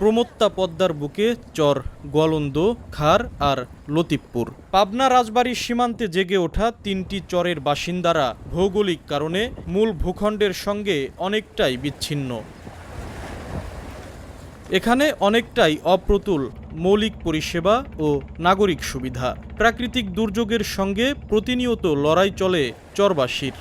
প্রমত্তা পদ্মার বুকে চর, গোয়ালন্দ, খার আর লতিফপুর। পাবনা রাজবাড়ির সীমান্তে জেগে ওঠা তিনটি চরের বাসিন্দারা ভৌগোলিক কারণে মূল ভূখণ্ডের সঙ্গে অনেকটাই বিচ্ছিন্ন। এখানে অনেকটাই অপ্রতুল মৌলিক পরিষেবা ও নাগরিক সুবিধা। প্রাকৃতিক দুর্যোগের সঙ্গে প্রতিনিয়ত লড়াই চলে চরবাসীর।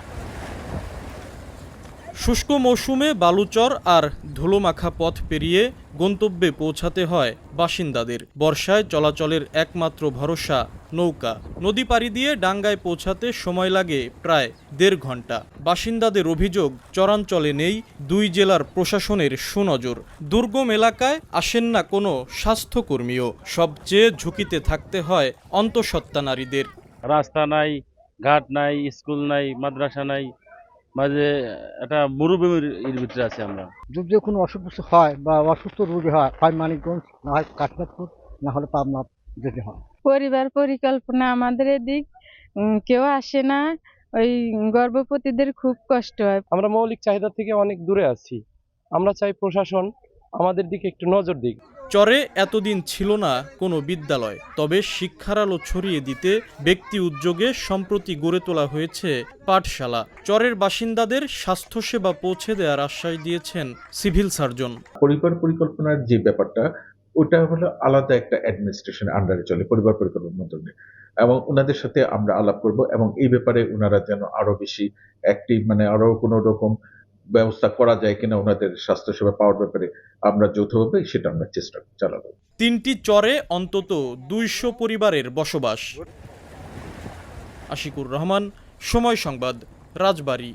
শুষ্ক মৌসুমে বালুচর আর ধুলোমাখা পথ পেরিয়ে গন্তব্যে পৌঁছাতে হয় বাসিন্দাদের। বর্ষায় চলাচলের একমাত্র ভরসা নৌকা। নদী পাড়ি দিয়ে ডাঙ্গায় পৌঁছাতে সময় লাগে প্রায় দেড় ঘণ্টা বাসিন্দাদের অভিযোগ, চরাঞ্চলে নেই, দুই জেলার প্রশাসনের সুনজর। দুর্গম এলাকায় আসেন না কোনো স্বাস্থ্যকর্মীও। সবচেয়ে ঝুঁকিতে থাকতে হয় অন্তঃসত্ত্বা নারীদের। রাস্তা নাই, ঘাট নাই, স্কুল নাই, মাদ্রাসা নাই মাঝে একটা মরুভূমির এর ভিতরে আছি আমরা। যদি কোনো অসুখ বিসুখ হয় বা অসুস্থ রোগী হয় হয় মানিকগঞ্জ না হয় কাশীনাথপুর না হলে পাবনা যেতে হয়। পরিবার পরিকল্পনা আমাদের এদিক কেউ আসে না ওই গর্ভবতীদের খুব কষ্ট হয়। আমরা মৌলিক চাহিদা থেকে অনেক দূরে আছি। আমরা চাই প্রশাসন আমাদের দিকে একটু নজর দিক। চরে এতদিন ছিল না কোনো বিদ্যালয়, তবে শিক্ষার আলো ছড়িয়ে দিতে ব্যক্তি উদ্যোগে সম্প্রতি গড়ে তোলা হয়েছে পাঠশালা। চরের বাসিন্দাদের স্বাস্থ্যসেবা পৌঁছে দেওয়ার আশ্বাস দিয়েছেন সিভিল সার্জন। পরিবার পরিকল্পনার যে ব্যাপারটা, ওটা হলো আলাদা একটা অ্যাডমিনিস্ট্রেশন আন্ডারে চলে, পরিবার পরিকল্পনা মন্ত্রণালয় এবং ওনাদের সাথে আমরা আলাপ করব এবং এই ব্যাপারে ওনারা যেন আরও বেশি অ্যাক্টিভ মানে আরও কোনো রকম ব্যবস্থা করা যায় কিনা ওনাদের স্বাস্থ্যসেবা পাওয়ার ব্যাপারে আমরা যৌথভাবে সেটা আমরা চেষ্টা চালাবো। তিনটি চরে অন্তত দুইশো পরিবারের বসবাস। আশিকুর রহমান, সময় সংবাদ, রাজবাড়ী।